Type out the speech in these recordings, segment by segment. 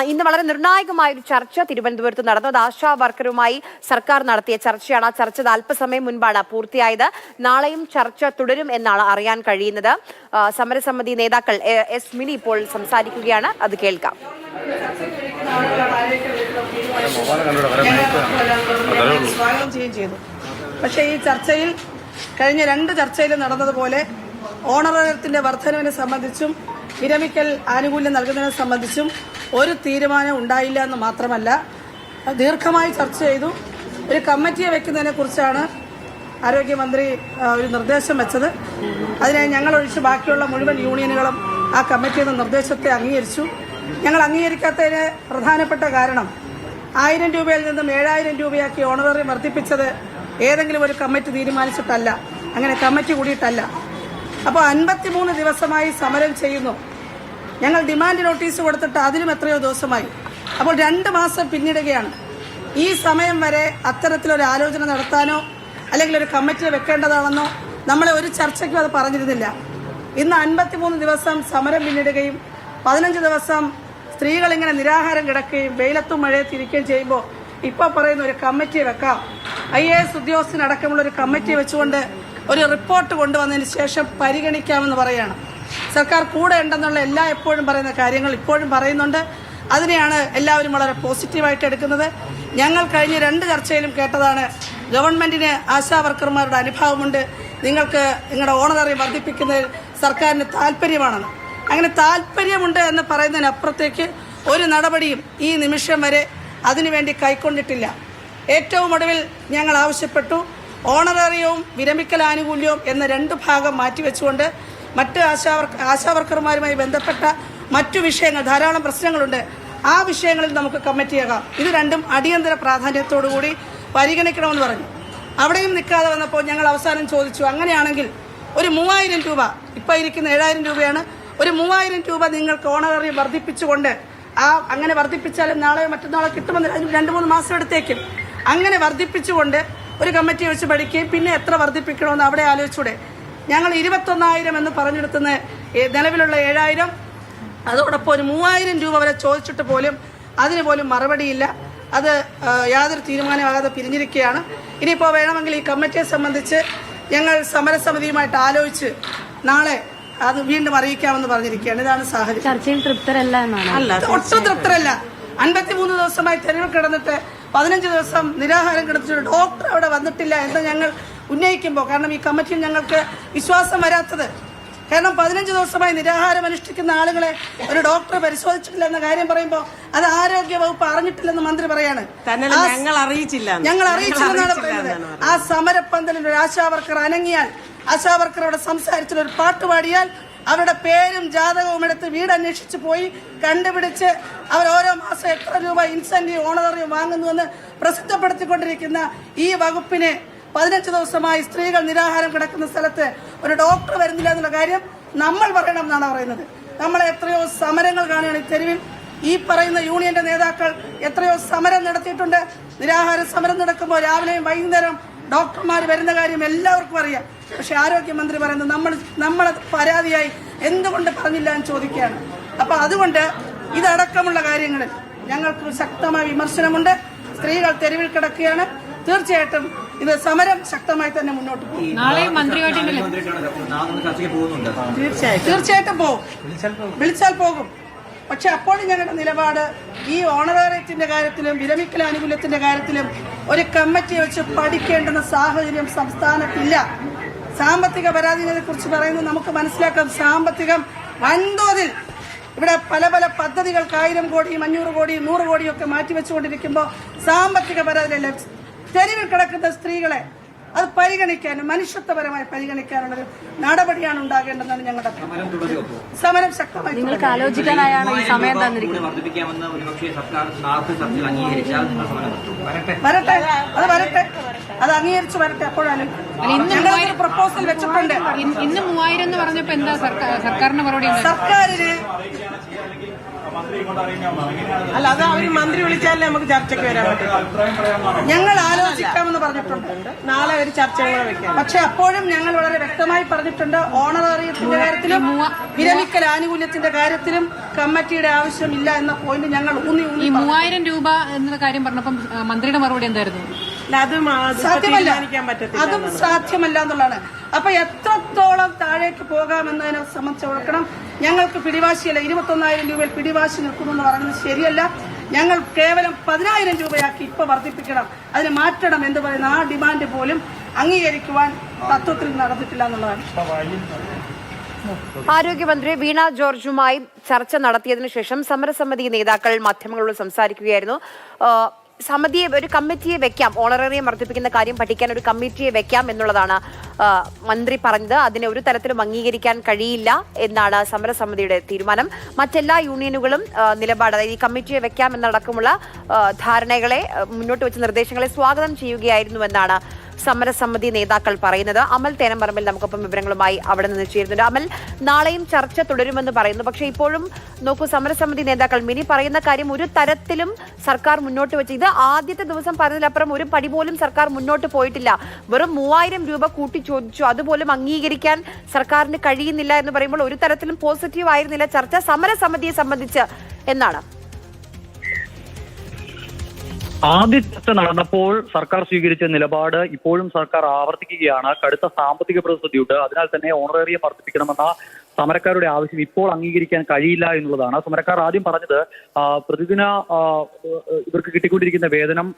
ഇന്ന് വളരെ നിർണായകമായ ഒരു ചർച്ച തിരുവനന്തപുരത്ത് നടന്നു അത് ആശാ വർക്കറുമായി സർക്കാർ നടത്തിയ ചർച്ചയാണ്. ആ ചർച്ച അല്പസമയം മുൻപാണ് പൂർത്തിയായത്. നാളെയും ചർച്ച തുടരും എന്നാണ് അറിയാൻ കഴിയുന്നത്. സമരസമിതി നേതാക്കൾ എസ് മിനി ഇപ്പോൾ സംസാരിക്കുകയാണ്. അത് കേൾക്കാം. പക്ഷേ ഈ ചർച്ചയിൽ കഴിഞ്ഞ രണ്ട് ചർച്ചയിൽ നടന്നതുപോലെ ഓണറേറിയത്തിന്റെ വർധനവിനെ സംബന്ധിച്ചും വിരമിക്കൽ ആനുകൂല്യം നൽകുന്നതിനെ സംബന്ധിച്ചും ഒരു തീരുമാനം ഉണ്ടായില്ല എന്ന് മാത്രമല്ല ദീർഘമായി ചർച്ച ചെയ്തു. ഒരു കമ്മിറ്റിയെ വെക്കുന്നതിനെ കുറിച്ചാണ് ആരോഗ്യമന്ത്രി ഒരു നിർദ്ദേശം വെച്ചത്. അതിനായി ഞങ്ങൾ ഒഴിച്ച് ബാക്കിയുള്ള മുഴുവൻ യൂണിയനുകളും ആ കമ്മിറ്റിയുടെ നിർദ്ദേശത്തെ അംഗീകരിച്ചു. ഞങ്ങൾ അംഗീകരിക്കാത്തതിന് പ്രധാനപ്പെട്ട കാരണം ആയിരം രൂപയിൽ നിന്നും ഏഴായിരം രൂപയാക്കി ഓണററി വർദ്ധിപ്പിച്ചത് ഏതെങ്കിലും ഒരു കമ്മിറ്റി തീരുമാനിച്ചിട്ടല്ല. അങ്ങനെ കമ്മിറ്റി കൂടിയിട്ടല്ല. അപ്പോൾ അൻപത്തിമൂന്ന് ദിവസമായി സമരം ചെയ്യുന്നു. ഞങ്ങൾ ഡിമാൻഡ് നോട്ടീസ് കൊടുത്തിട്ട് അതിലും എത്രയോ ദിവസമായി. അപ്പോൾ രണ്ട് മാസം പിന്നിടുകയാണ്. ഈ സമയം വരെ അത്തരത്തിലൊരു ആലോചന നടത്താനോ അല്ലെങ്കിൽ ഒരു കമ്മിറ്റി വെക്കേണ്ടതാണെന്നോ നമ്മളെ ഒരു ചർച്ചയ്ക്കും അത് പറഞ്ഞിരുന്നില്ല. ഇന്ന് അൻപത്തിമൂന്ന് ദിവസം സമരം പിന്നിടുകയും പതിനഞ്ച് ദിവസം സ്ത്രീകൾ ഇങ്ങനെ നിരാഹാരം കിടക്കുകയും വെയിലത്തും മഴയത്ത് ഇരിക്കുകയും ചെയ്യുമ്പോൾ ഇപ്പോൾ പറയുന്ന ഒരു കമ്മിറ്റി വെക്കാം. ഐ എ എസ് ഉദ്യോഗസ്ഥനടക്കമുള്ള ഒരു കമ്മിറ്റി വെച്ചുകൊണ്ട് ഒരു റിപ്പോർട്ട് കൊണ്ടുവന്നതിന് ശേഷം പരിഗണിക്കാമെന്ന് പറയാണ്. സർക്കാർ കൂടെ ഉണ്ടെന്നുള്ള എല്ലാ എപ്പോഴും പറയുന്ന കാര്യങ്ങൾ ഇപ്പോഴും പറയുന്നുണ്ട്. അതിനെയാണ് എല്ലാവരും വളരെ പോസിറ്റീവായിട്ട് എടുക്കുന്നത്. ഞങ്ങൾ കഴിഞ്ഞ രണ്ട് ചർച്ചയിലും കേട്ടതാണ് ഗവൺമെന്റിന് ആശാ വർക്കർമാരുടെ അനുഭാവമുണ്ട്. നിങ്ങൾക്ക് നിങ്ങളുടെ ഓണററി വർദ്ധിപ്പിക്കുന്നതിൽ സർക്കാരിന് താല്പര്യമാണെന്ന്. അങ്ങനെ താല്പര്യമുണ്ട് എന്ന് പറയുന്നതിനപ്പുറത്തേക്ക് ഒരു നടപടിയും ഈ നിമിഷം വരെ അതിനുവേണ്ടി കൈക്കൊണ്ടിട്ടില്ല. ഏറ്റവും ഒടുവിൽ ഞങ്ങൾ ആവശ്യപ്പെട്ടു. ഓണറേറിയവും വിരമിക്കൽ ആനുകൂല്യവും എന്ന രണ്ട് ഭാഗം മാറ്റിവെച്ചുകൊണ്ട് മറ്റ് ആശാവർക്ക് ആശാവർക്കർമാരുമായി ബന്ധപ്പെട്ട മറ്റു വിഷയങ്ങൾ ധാരാളം പ്രശ്നങ്ങളുണ്ട്. ആ വിഷയങ്ങളിൽ നമുക്ക് കമ്മിറ്റിയാകാം ഇത് രണ്ടും അടിയന്തര പ്രാധാന്യത്തോടുകൂടി പരിഗണിക്കണമെന്ന് പറഞ്ഞു. അവിടെയും നിൽക്കാതെ വന്നപ്പോൾ ഞങ്ങൾ അവസാനം ചോദിച്ചു അങ്ങനെയാണെങ്കിൽ ഒരു മൂവായിരം രൂപ ഇപ്പം ഇരിക്കുന്ന ഏഴായിരം രൂപയാണ് ഒരു മൂവായിരം രൂപ നിങ്ങൾക്ക് ഓണററി വർദ്ധിപ്പിച്ചുകൊണ്ട് ആ അങ്ങനെ വർദ്ധിപ്പിച്ചാലും നാളെ മറ്റന്നാളെ കിട്ടുമെന്ന് രണ്ട് മൂന്ന് മാസം എടുത്തേക്കും. അങ്ങനെ വർദ്ധിപ്പിച്ചുകൊണ്ട് ഒരു കമ്മിറ്റി വെച്ച് പഠിക്കുകയും പിന്നെ എത്ര വർദ്ധിപ്പിക്കണമെന്ന് അവിടെ ആലോചിച്ചൂടെ? ഞങ്ങൾ ഇരുപത്തൊന്നായിരം എന്ന് പറഞ്ഞെടുത്തുന്ന നിലവിലുള്ള ഏഴായിരം. അതോടൊപ്പം ഒരു മൂവായിരം രൂപ വരെ ചോദിച്ചിട്ട് പോലും അതിന് പോലും മറുപടിയില്ല. അത് യാതൊരു തീരുമാനമാകാതെ പിരിഞ്ഞിരിക്കുകയാണ്. ഇനിയിപ്പോൾ വേണമെങ്കിൽ ഈ കമ്മിറ്റിയെ സംബന്ധിച്ച് ഞങ്ങൾ സമരസമിതിയുമായിട്ട് ആലോചിച്ച് നാളെ അത് വീണ്ടും അറിയിക്കാമെന്ന് പറഞ്ഞിരിക്കുകയാണ്. ഇതാണ് സാഹചര്യം. ചർച്ചയിൽ തൃപ്തരല്ല എന്നാണ്. അല്ല ഒട്ടും തൃപ്തരല്ല. അൻപത്തിമൂന്ന് ദിവസമായി തെരുവ് കിടന്നിട്ട് പതിനഞ്ച് ദിവസം നിരാഹാരം കിടന്നിട്ട് ഡോക്ടർ അവിടെ വന്നിട്ടില്ല എന്ന് ഞങ്ങൾ ഉന്നയിക്കുമ്പോൾ. കാരണം ഈ കമ്മിറ്റിയിൽ ഞങ്ങൾക്ക് വിശ്വാസം വരാത്തത്. കാരണം പതിനഞ്ച് ദിവസമായി നിരാഹാരം അനുഷ്ഠിക്കുന്ന ആളുകളെ ഒരു ഡോക്ടർ പരിശോധിച്ചിട്ടില്ല എന്ന കാര്യം പറയുമ്പോൾ അത് ആരോഗ്യ വകുപ്പ് അറിഞ്ഞിട്ടില്ലെന്ന് മന്ത്രി പറയാണ്. ഞങ്ങൾ അറിയിച്ചില്ല ഞങ്ങൾ അറിയിച്ചില്ലെന്നാണ് പറയുന്നത്. ആ സമരപ്പന്തലിൽ ഒരു ആശാവർക്കർ അനങ്ങിയാൽ ആശാവർക്കറോട് അവിടെ സംസാരിച്ചിട്ട് ഒരു പാട്ട് പാടിയാൽ അവരുടെ പേരും ജാതകവും എടുത്ത് വീട് അന്വേഷിച്ച് പോയി കണ്ടുപിടിച്ച് അവർ ഓരോ മാസം എത്ര രൂപ ഇൻസെന്റീവ് ഓണററിയും വാങ്ങുന്നുവെന്ന് പ്രസിദ്ധപ്പെടുത്തിക്കൊണ്ടിരിക്കുന്ന ഈ വകുപ്പിനെ പതിനഞ്ച് ദിവസമായി സ്ത്രീകൾ നിരാഹാരം കിടക്കുന്ന സ്ഥലത്ത് ഒരു ഡോക്ടർ വരുന്നില്ല എന്നുള്ള കാര്യം നമ്മൾ പറയണം എന്നാണ് പറയുന്നത്. നമ്മൾ എത്രയോ സമരങ്ങൾ കാണുകയാണ് ഈ തെരുവിൽ. ഈ പറയുന്ന യൂണിയന്റെ നേതാക്കൾ എത്രയോ സമരം നടത്തിയിട്ടുണ്ട്. നിരാഹാര സമരം നടക്കുമ്പോൾ രാവിലെയും വൈകുന്നേരം ഡോക്ടർമാർ വരുന്ന കാര്യം എല്ലാവർക്കും അറിയാം. പക്ഷെ ആരോഗ്യമന്ത്രി പറയുന്നത് നമ്മൾ നമ്മൾ പരാതിയായി എന്തുകൊണ്ട് പറഞ്ഞില്ല എന്ന് ചോദിക്കുകയാണ്. അപ്പൊ അതുകൊണ്ട് ഇതടക്കമുള്ള കാര്യങ്ങളിൽ ഞങ്ങൾക്ക് ശക്തമായ വിമർശനമുണ്ട്. സ്ത്രീകൾ തെരുവിൽ കിടക്കുകയാണ്. തീർച്ചയായിട്ടും ഇത് സമരം ശക്തമായി തന്നെ മുന്നോട്ട് പോകും. നാളെ തീർച്ചയായിട്ടും. തീർച്ചയായിട്ടും പോകും. വിളിച്ചാൽ പോകും. പക്ഷെ അപ്പോഴും ഞങ്ങളുടെ നിലപാട് ഈ ഓണറേറിയത്തിന്റെ കാര്യത്തിലും വിരമിക്കൽ ആനുകൂല്യത്തിന്റെ കാര്യത്തിലും ഒരു കമ്മിറ്റി വെച്ച് പഠിക്കേണ്ടുന്ന സാഹചര്യം സംസ്ഥാനത്തില്ല. സാമ്പത്തിക പരാധീനതയെ കുറിച്ച് പറയുന്നത് നമുക്ക് മനസ്സിലാക്കാം. സാമ്പത്തികം വൻതോതിൽ ഇവിടെ പല പല പദ്ധതികൾക്ക് ആയിരം കോടിയും അഞ്ഞൂറ് കോടിയും നൂറ് കോടിയും ഒക്കെ മാറ്റിവെച്ചുകൊണ്ടിരിക്കുമ്പോൾ സാമ്പത്തിക പരാതിയില്ല തെരുവിൽ കിടക്കുന്ന സ്ത്രീകളെ അത് പരിഗണിക്കാനും മനുഷ്യത്വപരമായി പരിഗണിക്കാനുള്ളൊരു നടപടിയാണ് ഉണ്ടാകേണ്ടതെന്നാണ് ഞങ്ങളുടെ. സമരം ശക്തമായി നിങ്ങൾക്ക് ആലോചിക്കാനായാണ് ഈ സമയം തന്നിരിക്കുന്നത്. വർദ്ധിപ്പിക്കാമെന്ന് ഒരുപക്ഷെ സർക്കാർ നാളത്തെ ചർച്ചയിൽ അംഗീകരിച്ചാൽ സമരം വരട്ടെ. വരട്ടെ. അത് വരട്ടെ. അത് അംഗീകരിച്ചു വരട്ടെ അപ്പോഴാണ് ഞങ്ങളൊരു പ്രപ്പോസൽ വെച്ചിട്ടുണ്ട്. ഇന്ന് മൂവായിരം എന്ന് പറഞ്ഞപ്പോ എന്താ സർക്കാർ സർക്കാരിന്റെ മറുപടി? സർക്കാരിന് അല്ല അത് അവർ മന്ത്രി വിളിച്ചാലേ നമുക്ക് ചർച്ചയ്ക്ക് വരാൻ പറ്റും ഞങ്ങൾ ആലോചിക്കാമെന്ന് പറഞ്ഞിട്ടുണ്ട്. നാളെ ഒരു ചർച്ച കൂടെ വെക്കാം. പക്ഷെ അപ്പോഴും ഞങ്ങൾ വളരെ വ്യക്തമായി പറഞ്ഞിട്ടുണ്ട് ഓണറേറിയത്തിന്റെ കാര്യത്തിലും വിരമിക്കൽ ആനുകൂല്യത്തിന്റെ കാര്യത്തിലും കമ്മിറ്റിയുടെ ആവശ്യമില്ല എന്ന പോയിന്റ് ഞങ്ങൾ ഊന്നി ഊന്നി ഈ മൂവായിരം രൂപ എന്ന കാര്യം പറഞ്ഞപ്പം മന്ത്രിയുടെ മറുപടി എന്തായിരുന്നു? സാധ്യമല്ല. പറ്റത്തില്ല അതും സാധ്യമല്ല എന്നുള്ളതാണ്. അപ്പൊ എത്രത്തോളം താഴേക്ക് പോകാമെന്നതിനെ സംബന്ധിച്ച് ഓർക്കണം. ഞങ്ങൾക്ക് പിടിവാശിയല്ല. ഇരുപത്തൊന്നായിരം രൂപയിൽ പിടിവാശി നിൽക്കുന്നു എന്ന് പറയുന്നത് ശരിയല്ല. ഞങ്ങൾ കേവലം പതിനായിരം രൂപയാക്കി ഇപ്പൊ വർദ്ധിപ്പിക്കണം. അതിന് മാറ്റണം എന്ന് പറയുന്ന ആ ഡിമാൻഡ് പോലും അംഗീകരിക്കുവാൻ തത്വത്തിൽ നടന്നിട്ടില്ല എന്നുള്ളതാണ്. ആരോഗ്യമന്ത്രി വീണ ജോർജുമായി ചർച്ച നടത്തിയതിനു ശേഷം സമരസമിതി നേതാക്കൾ മാധ്യമങ്ങളോട് സംസാരിക്കുകയായിരുന്നു. സമിതിയെ ഒരു കമ്മിറ്റിയെ വെക്കാം. ഓണറേറിയം വർദ്ധിപ്പിക്കുന്ന കാര്യം പഠിക്കാൻ ഒരു കമ്മിറ്റിയെ വെക്കാം എന്നുള്ളതാണ് മന്ത്രി പറഞ്ഞത്. അതിനെ ഒരു തരത്തിലും അംഗീകരിക്കാൻ കഴിയില്ല എന്നാണ് സമരസമിതിയുടെ തീരുമാനം. മറ്റെല്ലാ യൂണിയനുകളും നിലപാട് അതായത് ഈ കമ്മിറ്റിയെ വെക്കാം എന്നടക്കമുള്ള ധാരണകളെ മുന്നോട്ട് വെച്ച നിർദ്ദേശങ്ങളെ സ്വാഗതം ചെയ്യുകയായിരുന്നുവെന്നാണ് സമരസമിതി നേതാക്കൾ പറയുന്നത് അമൽ തേനമ്പറമ്പിൽ നമുക്കൊപ്പം വിവരങ്ങളുമായി അവിടെ നിന്ന് ചേരുന്നുണ്ട്. അമൽ നാളെയും ചർച്ച തുടരുമെന്ന് പറയുന്നു. പക്ഷേ ഇപ്പോഴും നോക്കൂ സമരസമിതി നേതാക്കൾ മിനി പറയുന്ന കാര്യം ഒരു തരത്തിലും സർക്കാർ മുന്നോട്ട് വെച്ച് ഇത് ആദ്യത്തെ ദിവസം പറഞ്ഞതിലപ്പുറം ഒരു പടി പോലും സർക്കാർ മുന്നോട്ട് പോയിട്ടില്ല. വെറും മൂവായിരം രൂപ കൂട്ടി ചോദിച്ചു. അതുപോലും അംഗീകരിക്കാൻ സർക്കാരിന് കഴിയുന്നില്ല എന്ന് പറയുമ്പോൾ ഒരു തരത്തിലും പോസിറ്റീവ് ആയിരുന്നില്ല ചർച്ച സമരസമിതിയെ സംബന്ധിച്ച് എന്നാണ്. ആദ്യ ചർച്ച നടന്നപ്പോൾ സർക്കാർ സ്വീകരിച്ച നിലപാട് ഇപ്പോഴും സർക്കാർ ആവർത്തിക്കുകയാണ്. കടുത്ത സാമ്പത്തിക പ്രതിസന്ധിയുണ്ട്. അതിനാൽ തന്നെ ഓണറേറിയം വർദ്ധിപ്പിക്കണമെന്ന സമരക്കാരുടെ ആവശ്യം ഇപ്പോൾ അംഗീകരിക്കാൻ കഴിയില്ല എന്നുള്ളതാണ്. സമരക്കാർ ആദ്യം പറഞ്ഞത് പ്രതിദിന ഇവർക്ക് കിട്ടിക്കൊണ്ടിരിക്കുന്ന വേതനം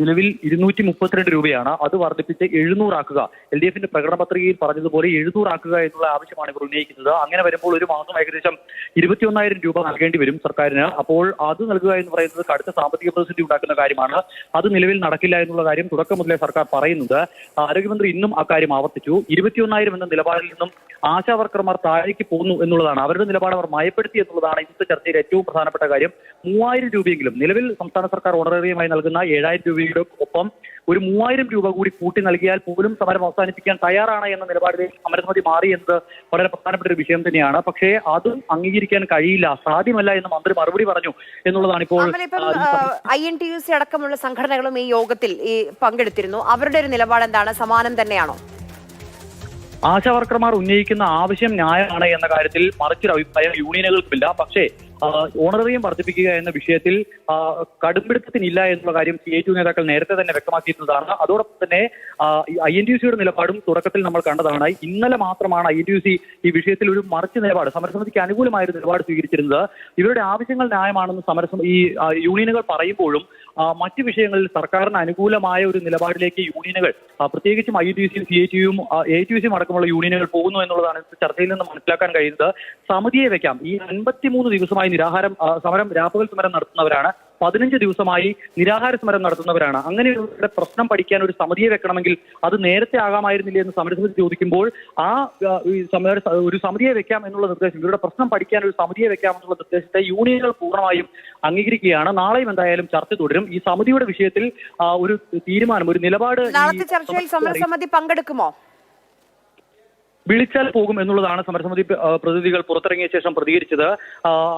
നിലവിൽ ഇരുന്നൂറ്റി മുപ്പത്തിരണ്ട് രൂപയാണ്. അത് വർദ്ധിപ്പിച്ച് എഴുന്നൂറാക്കുക. എൽ ഡി എഫിന്റെ പ്രകടന പത്രികയിൽ പറഞ്ഞതുപോലെ എഴുന്നൂറാക്കുക എന്നുള്ള ആവശ്യമാണ് ഇവർ ഉന്നയിക്കുന്നത്. അങ്ങനെ വരുമ്പോൾ ഒരു മാസം ഏകദേശം ഇരുപത്തിയൊന്നായിരം രൂപ നൽകേണ്ടി വരും സർക്കാരിന്. അപ്പോൾ അത് നൽകുക എന്ന് പറയുന്നത് കടുത്ത സാമ്പത്തിക പ്രതിസന്ധി ഉണ്ടാക്കുന്ന കാര്യമാണ്. അത് നിലവിൽ നടക്കില്ല എന്നുള്ള കാര്യം തുടക്കം മുതലേ സർക്കാർ പറയുന്നുണ്ട്. ആരോഗ്യമന്ത്രി ഇന്നും അക്കാര്യം ആവർത്തിച്ചു. ഇരുപത്തിയൊന്നായിരം എന്ന നിലപാടിൽ നിന്നും ആശാ വർക്കർമാർ താഴേക്ക് പോകുന്നു എന്നുള്ളതാണ്. അവരുടെ നിലപാട് അവർ മയപ്പെടുത്തി എന്നുള്ളതാണ് ഇന്നത്തെ ചർച്ചയിൽ ഏറ്റവും പ്രധാനപ്പെട്ട കാര്യം. മൂവായിരം രൂപയെങ്കിലും നിലവിൽ സംസ്ഥാന സർക്കാർ ഓണറേറിയമായി നൽകുന്ന ഏഴായിരം രൂപയുടെ ഒപ്പം ഒരു മൂവായിരം രൂപ കൂടി കൂട്ടി നൽകിയാൽ പോലും സമരം അവസാനിപ്പിക്കാൻ തയ്യാറാണ് എന്ന നിലപാടിലേക്ക് സമരസമിതി മാറി എന്നത് വളരെ പ്രധാനപ്പെട്ട ഒരു വിഷയം തന്നെയാണ്. പക്ഷേ അതും അംഗീകരിക്കാൻ കഴിയില്ല സാധ്യമല്ല എന്ന് മന്ത്രി മറുപടി പറഞ്ഞു എന്നുള്ളതാണ് ഇപ്പോൾ I N T U C അടക്കമുള്ള സംഘടനകളും ഈ യോഗത്തിൽ ഈ പങ്കെടുത്തിരുന്നു. അവരുടെ ഒരു നിലപാട് എന്താണ് സമാനം തന്നെയാണോ? ആശാ വർക്കർമാർ ഉന്നയിക്കുന്ന ആവശ്യം ന്യായമാണ് എന്ന കാര്യത്തിൽ മറിച്ചൊരു അഭിപ്രായം യൂണിയനുകൾക്കില്ല. പക്ഷേ ഓണറേറിയം വർദ്ധിപ്പിക്കുക എന്ന വിഷയത്തിൽ കടുംപിടുത്തത്തിനില്ല എന്നുള്ള കാര്യം സി ഐ നേതാക്കൾ നേരത്തെ തന്നെ വ്യക്തമാക്കിയിരുന്നതാണ് അതോടൊപ്പം തന്നെ ഐ എൻ ടി സിയുടെ നിലപാടും തുടക്കത്തിൽ നമ്മൾ കണ്ടതാണ്. ഇന്നലെ മാത്രമാണ് ഐ എൻ ടി സി ഈ വിഷയത്തിൽ ഒരു മറിച്ച് നിലപാട് സമരസമിതിക്ക് അനുകൂലമായ ഒരു നിലപാട് സ്വീകരിച്ചിരുന്നത്. ഇവരുടെ ആവശ്യങ്ങൾ ന്യായമാണെന്ന് സമരസമിതി ഈ യൂണിയനുകൾ പറയുമ്പോഴും മറ്റ് വിഷയങ്ങളിൽ സർക്കാരിന് അനുകൂലമായ ഒരു നിലപാടിലേക്ക് യൂണിയനുകൾ പ്രത്യേകിച്ചും ഐ ടി സിയും സി ഐ ടിയും എ ടി സിയും അടക്കമുള്ള യൂണിയനുകൾ പോകുന്നു എന്നുള്ളതാണ് ചർച്ചയിൽ നിന്ന് മനസ്സിലാക്കാൻ കഴിയുന്നത്. സമിതിയെ വെക്കാം. ഈ അൻപത്തിമൂന്ന് ദിവസമായി നിരാഹാരം സമരം രാപ്പകൽ സമരം നടത്തുന്നവരാണ് പതിനഞ്ച് ദിവസമായി നിരാഹാര സമരം നടത്തുന്നവരാണ്. ഇവരുടെ പ്രശ്നം പഠിക്കാൻ ഒരു സമിതിയെ വെക്കണമെങ്കിൽ അത് നേരത്തെ ആകാമായിരുന്നില്ലേ എന്ന് സമരസമിതി ചോദിക്കുമ്പോൾ ആ ഒരു സമിതിയെ വെക്കാം എന്നുള്ള നിർദ്ദേശം ഇവരുടെ പ്രശ്നം പഠിക്കാൻ ഒരു സമിതിയെ വെക്കാം എന്നുള്ള നിർദ്ദേശത്തെ യൂണിയനുകൾ പൂർണമായും അംഗീകരിക്കുകയാണ്. നാളെയും എന്തായാലും ചർച്ച തുടരും. ഈ സമിതിയുടെ വിഷയത്തിൽ ഒരു തീരുമാനം ഒരു നിലപാട് ചർച്ചയിൽ സമരസമിതി പങ്കെടുക്കുമോ? വിളിച്ചാൽ പോകും എന്നുള്ളതാണ് സമരസമിതി പ്രതിനിധികൾ പുറത്തിറങ്ങിയ ശേഷം പ്രതികരിച്ചത്.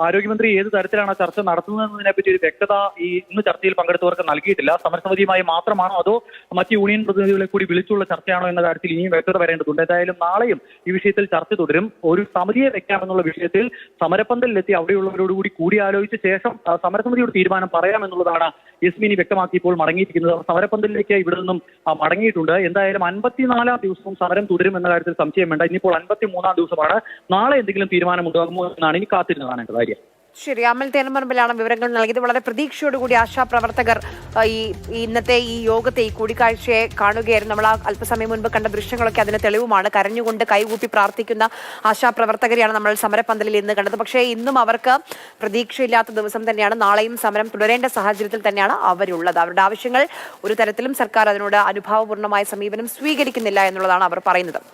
ആരോഗ്യമന്ത്രി ഏത് തരത്തിലാണ് ചർച്ച നടത്തുന്നതെന്നതിനെ പറ്റി ഒരു വ്യക്തത ഈ ഇന്ന് ചർച്ചയിൽ പങ്കെടുത്തവർക്ക് നൽകിയിട്ടില്ല. സമരസമിതിയുമായി മാത്രമാണോ അതോ മറ്റ് യൂണിയൻ പ്രതിനിധികളെ കൂടി വിളിച്ചുള്ള ചർച്ചയാണോ എന്ന കാര്യത്തിൽ ഇനിയും വ്യക്തത വരേണ്ടതുണ്ട്. എന്തായാലും നാളെയും ഈ വിഷയത്തിൽ ചർച്ച തുടരും. ഒരു സമിതിയെ വെക്കാമെന്നുള്ള വിഷയത്തിൽ സമരപ്പന്തലിലെത്തി അവിടെയുള്ളവരോടുകൂടി കൂടിയാലോചിച്ച ശേഷം സമരസമിതിയുടെ തീരുമാനം പറയാമെന്നുള്ളതാണ് യസ്മിനി വ്യക്തമാക്കിയപ്പോൾ മടങ്ങിയിരിക്കുന്നത്. സമരപ്പന്തലിലേക്ക് ഇവിടെ നിന്നും മടങ്ങിയിട്ടുണ്ട്. എന്തായാലും അൻപത്തിനാലാം ദിവസവും സമരം തുടരും എന്ന കാര്യത്തിൽ സംശയം വേണ്ട. ഇനിയിപ്പോൾ അൻപത്തി മൂന്നാം ദിവസമാണ്. നാളെ എന്തെങ്കിലും തീരുമാനമുണ്ടാകുമോ എന്നാണ് ഇനി കാത്തിരുന്ന് കാണേണ്ട കാര്യം. ശരി അമൽ തേനമ്പറമ്പിലാണ് വിവരങ്ങൾ നൽകിയത്. വളരെ പ്രതീക്ഷയോടുകൂടി ആശാപ്രവർത്തകർ ഈ ഇന്നത്തെ ഈ യോഗത്തെ ഈ കൂടിക്കാഴ്ചയെ കാണുകയായിരുന്നു. നമ്മൾ അല്പസമയം മുൻപ് കണ്ട ദൃശ്യങ്ങളൊക്കെ അതിന് തെളിവുമാണ്. കരഞ്ഞുകൊണ്ട് കൈകൂപ്പി പ്രാർത്ഥിക്കുന്ന ആശാപ്രവർത്തകരെയാണ് നമ്മൾ സമരപ്പന്തലിൽ ഇന്ന് കണ്ടത്. പക്ഷേ ഇന്നും അവർക്ക് പ്രതീക്ഷയില്ലാത്ത ദിവസം തന്നെയാണ് നാളെയും സമരം തുടരേണ്ട സാഹചര്യത്തിൽ തന്നെയാണ് അവരുള്ളത്. അവരുടെ ആവശ്യങ്ങൾ ഒരു തരത്തിലും സർക്കാർ അതിനോട് അനുഭാവപൂർണമായ സമീപനം സ്വീകരിക്കുന്നില്ല എന്നുള്ളതാണ് അവർ പറയുന്നത്.